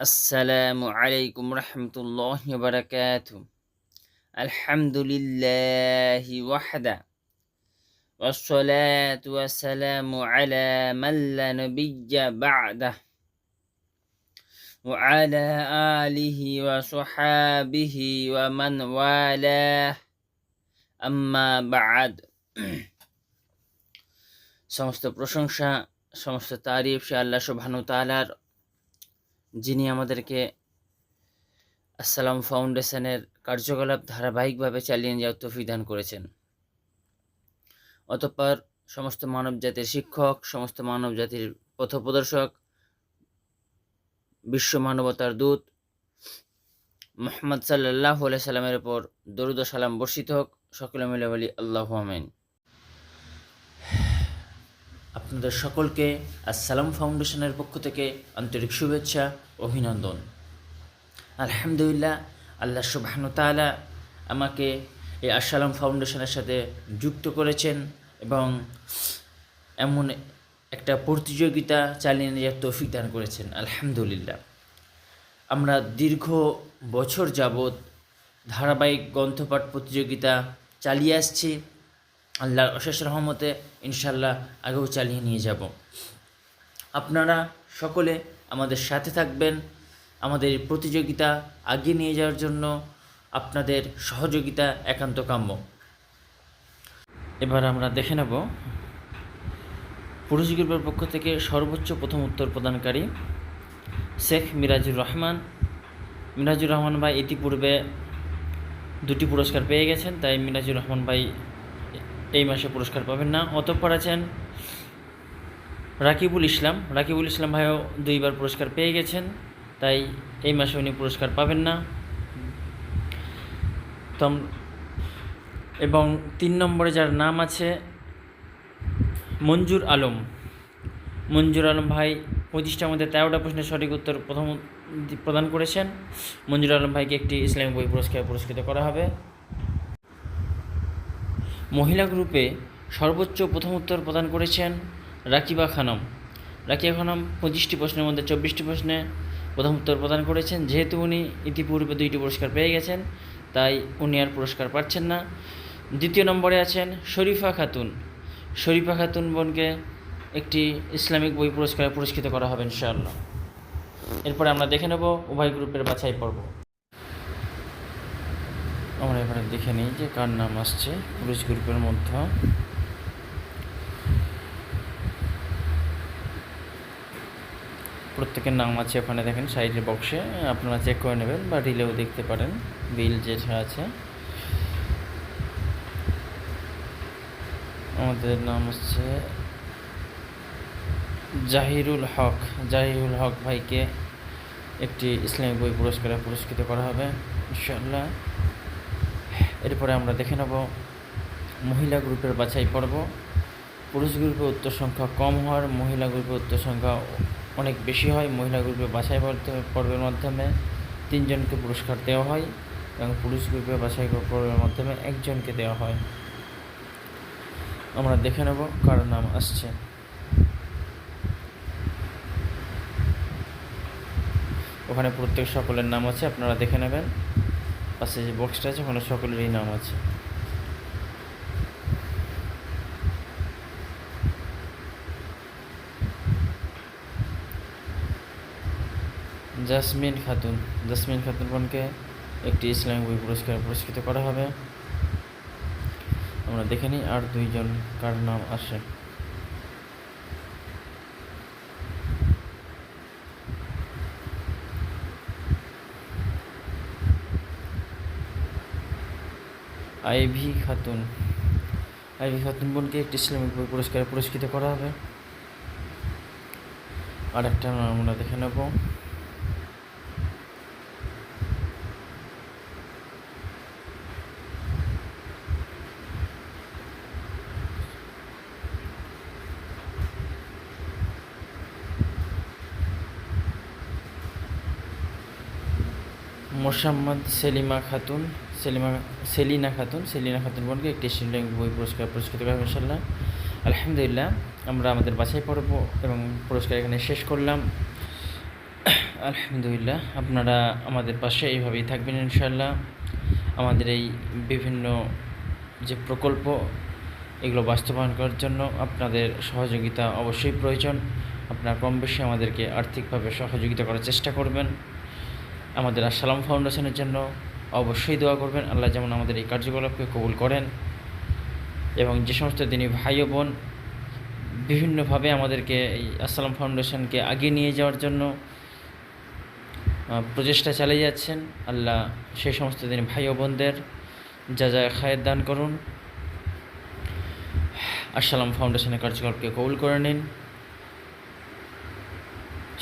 السلام عليكم ورحمة الله وبركاته الحمد لله وحده والصلاة والسلام على من لا نبي بعده وعلى آله وصحابه ومن والاه أما بعد সমস্ত প্রশংসা সমস্ত তারিফ সে আল্লাহ সুবহানু তাআলার যিনি আমাদেরকে আসসালাম ফাউন্ডেশনের কার্যকলাপ ধারাবাহিকভাবে চালিয়ে যাওয়ার তৌফিক দান করেছেন। অতঃপর সমস্ত মানব জাতির শিক্ষক, সমস্ত মানব জাতির পথপ্রদর্শক, বিশ্ব মানবতার দূত মোহাম্মদ সাল্লাহ সাল্লামের উপর দরুদ সালাম বর্ষিত হোক। সকলে মিলে বলি আল্লাহ আমিন। আপনাদের সকলকে আসসালাম ফাউন্ডেশনের পক্ষ থেকে আন্তরিক শুভেচ্ছা, অভিনন্দন। আলহামদুলিল্লাহ, আল্লাহ সুবাহনু তাআলা আমাকে এই আসসালাম ফাউন্ডেশনের সাথে যুক্ত করেছেন এবং এমন একটা প্রতিযোগিতা চালিয়ে নেওয়ার তৌফিক দান করেছেন। আলহামদুলিল্লাহ। আমরা দীর্ঘ বছর যাবৎ ধারাবাহিক গ্রন্থপাঠ প্রতিযোগিতা চালিয়ে আসছি। আল্লাহর অশেষ রহমতে ইনশাল্লাহ আগেও চালিয়ে নিয়ে যাব। আপনারা সকলে আমাদের সাথে থাকবেন, আমাদের প্রতিযোগিতা আগিয়ে নিয়ে যাওয়ার জন্য আপনাদের সহযোগিতা একান্ত কাম্য। এবার আমরা দেখে নেব পুরুষ গ্রুপের পক্ষ থেকে সর্বোচ্চ প্রথম উত্তর প্রদানকারী শেখ মিরাজুর রহমান। মিরাজুর রহমান ভাই ইতিপূর্বে দুটি পুরস্কার পেয়ে গেছেন, তাই মিরাজুর রহমান ভাই এই মাসে পুরস্কার পাবেন না। অতঃপর আছেন রাকিবুল ইসলাম। রাকিবুল ইসলাম ভাইও দুইবার পুরস্কার পেয়ে গেছেন, তাই এই মাসে উনি পুরস্কার পাবেন না। তম, এবং তিন নম্বরে যার নাম আছে মঞ্জুর আলম। মঞ্জুর আলম ভাই পঁচিশটার মধ্যে তেরোটা প্রশ্নের সঠিক উত্তর প্রথম প্রদান করেছেন। মঞ্জুর আলম ভাইকে একটি ইসলামিক বই পুরস্কার পুরস্কৃত করা হবে। মহিলা গ্রুপে সর্বোচ্চ প্রথম উত্তর প্রদান করেছেন রাকিবা খানম। রাকিবা খানম পঁচিশটি প্রশ্নের মধ্যে চব্বিশটি প্রশ্নে প্রথম উত্তর প্রদান করেছেন। যেহেতু উনি ইতিপূর্বে দুইটি পুরস্কার পেয়ে গেছেন, তাই উনি আর পুরস্কার পাচ্ছেন না। দ্বিতীয় নম্বরে আছেন শরীফা খাতুন। শরীফা খাতুন বোনকে একটি ইসলামিক বই পুরস্কারে পুরস্কৃত করা হবে ইনশাআল্লাহ। এরপরে আমরা দেখে নেব উভয় গ্রুপের বাছাই পর্ব। আমরা এবারে দেখে নিই যে কার নাম আসছে পুরুষ গ্রুপের মধ্যে। প্রত্যেকের নাম আছে ওখানে দেখেন, সাইডের বক্সে আপনারা চেক করে নেবেন বা রিলেও দেখতে পারেন বিল যেটা আছে। আমাদের নাম হচ্ছে জাহিরুল হক। জাহিরুল হক ভাইকে একটি ইসলামিক বই পুরস্কারে পুরস্কৃত করা হবে ইনশাল্লাহ এরপরে আমরা দেখে নেব, মহিলা গ্রুপের বাছাই পর্ব। পুরুষ গ্রুপে উত্তর সংখ্যা কম হওয়ার, মহিলা গ্রুপে উত্তর সংখ্যা অনেক বেশি হয়। মহিলা গ্রুপে বাছাই পর্বের মাধ্যমে তিনজনকে পুরস্কার দেওয়া হয় এবং পুরুষ গ্রুপে বাছাই পর্বের মাধ্যমে একজনকে দেওয়া হয়। আমরা দেখে নেব কার নাম আসছে। ওখানে প্রত্যেক সকলের নাম আছে, আপনারা দেখে নেবেন। পাশে যে বক্সটা আছে, ওখানে সকলেরই নাম আছে। জাসমিন খাতুন। জাসমিন খাতুন বোনকে একটি ইসলামিক বই পুরস্কার পুরস্কৃত করা হবে। আমরা দেখে নিই আর দুইজন কার নাম আসে আইভি খাতুন। আইভি খাতুন বোনকে একটি ইসলামিক বই পুরস্কারে পুরস্কৃত করা হবে। আর একটা আমরা দেখে নেব। মোসাম্মদ সেলিমা খাতুন। সেলিমা, সেলিনা খাতুন সেলিনা খাতুন বোনকে একটি ইসলামিক বই পুরস্কার পুরস্কৃত করা ইনশাল্লাহ আলহামদুলিল্লাহ, আমরা আমাদের বাছাই পর্ব এবং পুরস্কার এখানে শেষ করলাম। আলহামদুলিল্লাহ, আপনারা আমাদের পাশে এইভাবেই থাকবেন ইনশাল্লাহ আমাদের এই বিভিন্ন যে প্রকল্প, এগুলো বাস্তবায়ন করার জন্য আপনাদের সহযোগিতা অবশ্যই প্রয়োজন। আপনারা কম বেশি আমাদেরকে আর্থিকভাবে সহযোগিতা করার চেষ্টা করবেন। আমাদের আসসালাম ফাউন্ডেশনের জন্য অবশ্যই দোয়া করবেন। আল্লাহ যেমন আমাদের এই কার্যকলাপকে কবুল করেন এবং যে সমস্ত দিনী ভাই ও বোন বিভিন্নভাবে আমাদেরকে এই আসসালাম ফাউন্ডেশনকে আগিয়ে নিয়ে যাওয়ার জন্য প্রচেষ্টা চালিয়ে যাচ্ছেন। আল্লাহ সেই সমস্ত দিন ভাই ও বোনদের যা যা খায়ের দান করুন। আসসালাম ফাউন্ডেশনের কার্যকলাপকে কবুল করে নিন।